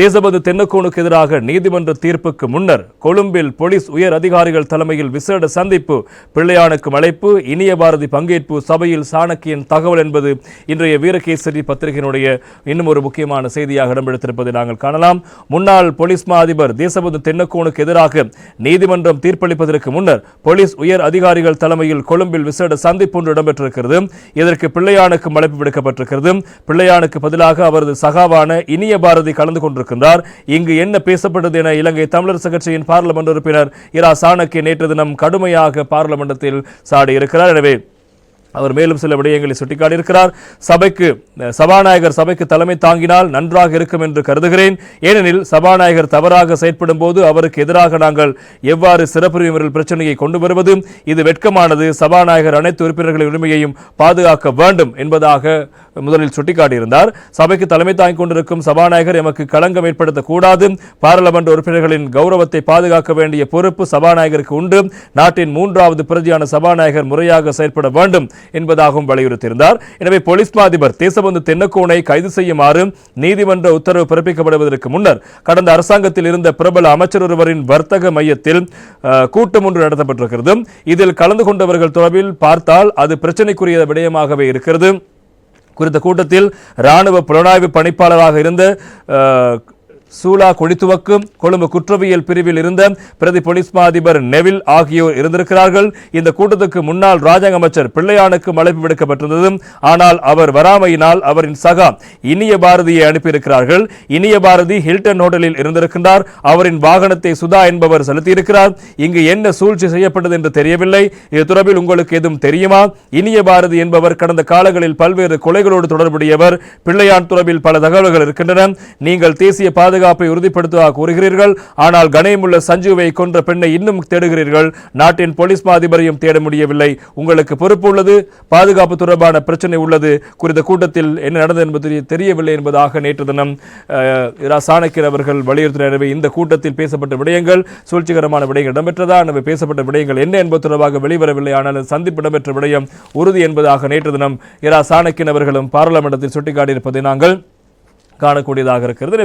தேசபந்து தென்னக்கோனுக்கு எதிராக நீதிமன்ற தீர்ப்புக்கு முன்னர் கொழும்பில் போலீஸ் உயர் அதிகாரிகள் தலைமையில் விசேட சந்திப்பு பிள்ளையானுக்கு அழைப்பு இனிய பாரதி பங்கேற்பு சபையில் சாணக்கியின் தகவல் என்பது இன்றைய வீரகேசரி பத்திரிகையினுடைய இன்னும் ஒரு முக்கியமான செய்தியாக இடம்பெடுத்திருப்பதை நாங்கள் காணலாம். முன்னாள் போலீஸ் மா அதிபர் தேசபந்து தென்னக்கோனுக்கு எதிராக நீதிமன்றம் தீர்ப்பளிப்பதற்கு முன்னர் போலீஸ் உயர் அதிகாரிகள் தலைமையில் கொழும்பில் விசேட சந்திப்பு ஒன்று இடம்பெற்றிருக்கிறது. இதற்கு பிள்ளையானுக்கு அழைப்பு விடுக்கப்பட்டிருக்கிறது. பிள்ளையானுக்கு பதிலாக அவரது சகாவான இனிய பாரதி கலந்து கொண்டு கொண்டிருக்கின்றார். இங்கு என்ன பேசப்பட்டது என இலங்கை தமிழரசு கட்சியின் பார்லமெண்ட் உறுப்பினர் இரா சாணக்கி நேற்று தினம் கடுமையாக பார்லமெண்டத்தில் சாடியிருக்கிறார் எனவே அவர் மேலும் சில விடயங்களை சுட்டிக்காட்டியிருக்கிறார். சபைக்கு சபாநாயகர் சபைக்கு தலைமை தாங்கினால் நன்றாக இருக்கும் என்று கருதுகிறேன். ஏனெனில் சபாநாயகர் தவறாக செயற்படும் போது அவருக்கு எதிராக நாங்கள் எவ்வாறு சிறப்புரிமையில் பிரச்சனையை கொண்டு வருவது? இது வெட்கமானது. சபாநாயகர் அனைத்து உறுப்பினர்களின் உரிமையையும் பாதுகாக்க வேண்டும் என்பதாக முதலில் சுட்டிக்காட்டியிருந்தார். சபைக்கு தலைமை தாங்கிக் கொண்டிருக்கும் சபாநாயகர் எமக்கு களங்கம் ஏற்படுத்தக்கூடாது. பாராளுமன்ற உறுப்பினர்களின் கௌரவத்தை பாதுகாக்க வேண்டிய பொறுப்பு சபாநாயகருக்கு உண்டு. நாட்டின் மூன்றாவது பிரதியான சபாநாயகர் முறையாக செயற்பட வேண்டும் என்பதாகவும் வலியுறுத்தியிருந்தார். எனவே போலீஸ் அதிபர் தேசபந்து தென்னக்கோனை கைது செய்யுமாறு நீதிமன்ற உத்தரவு பிறப்பிக்கப்படுவதற்கு முன்னர் கடந்த அரசாங்கத்தில் இருந்த பிரபல அமைச்சர் ஒருவரின் வர்த்தக மையத்தில் கூட்டம் ஒன்று நடத்தப்பட்டிருக்கிறது. இதில் கலந்து கொண்டவர்கள் தொடர்பில் பார்த்தால் அது பிரச்சனைக்குரிய விடயமாகவே இருக்கிறது. குறித்த கூட்டத்தில் ராணுவ புலனாய்வு பணிப்பாளராக இருந்த சூலா கொடித்துவக்கு கொழும்பு குற்றவியல் பிரிவில் இருந்த பிரதி போலீஸ் அதிபர் நெவில் ஆகியோர் இருந்திருக்கிறார்கள். இந்த கூட்டத்துக்கு முன்னாள் ராஜாங்க அமைச்சர் பிள்ளையானுக்கும் அழைப்பு விடுக்கப்பட்டிருந்தது. ஆனால் அவர் வராமையினால் அவரின் சகா இனிய பாரதியை அனுப்பியிருக்கிறார்கள். இனிய பாரதி ஹில்டன் ஹோட்டலில் இருந்திருக்கின்றார். அவரின் வாகனத்தை சுதா என்பவர் செலுத்தியிருக்கிறார். இங்கு என்ன சூழ்ச்சி செய்யப்பட்டது என்று தெரியவில்லை. இது தொடர்பில் உங்களுக்கு எதுவும் தெரியுமா? இனிய பாரதி என்பவர் கடந்த காலங்களில் பல்வேறு கொலைகளோடு தொடர்புடையவர். பிள்ளையான் தொடர்பில் பல தகவல்கள் இருக்கின்றன. நீங்கள் தேசிய பாதுகாப்பு பாதுகாப்பை உறுதிப்படுத்துவதாக கூறுகிறீர்கள். ஆனால் கணேமுள்ள சஞ்சுவை கொன்ற பெண்ணை இன்னும் தேடுகிறீர்கள். நாட்டின் போலீஸ் மா அதிபரையும் தேட முடியவில்லை. உங்களுக்கு பொறுப்பு உள்ளது. பாதுகாப்பு தொடர்பான பிரச்சனை உள்ளது. குறித்த கூட்டத்தில் என்ன நடந்தது என்பது தெரியவில்லை என்பதாக நேற்று தினம் இரா சாணக்கியர் அவர்கள் வலியுறுத்தினர் இந்த கூட்டத்தில் பேசப்பட்ட விடயங்கள் சூழ்ச்சிகரமான விடயங்கள் இடம்பெற்றதா? எனவே பேசப்பட்ட விடயங்கள் என்ன என்பது தொடர்பாக வெளிவரவில்லை. ஆனால் சந்திப்பு இடம்பெற்ற விடயம் உறுதி என்பதாக நேற்று தினம் இரா சாணக்கியன் அவர்களும் பாராளுமன்றத்தில் சுட்டிக்காட்டியிருப்பதை நாங்கள் காணக்கூடியதாக இருக்கிறது.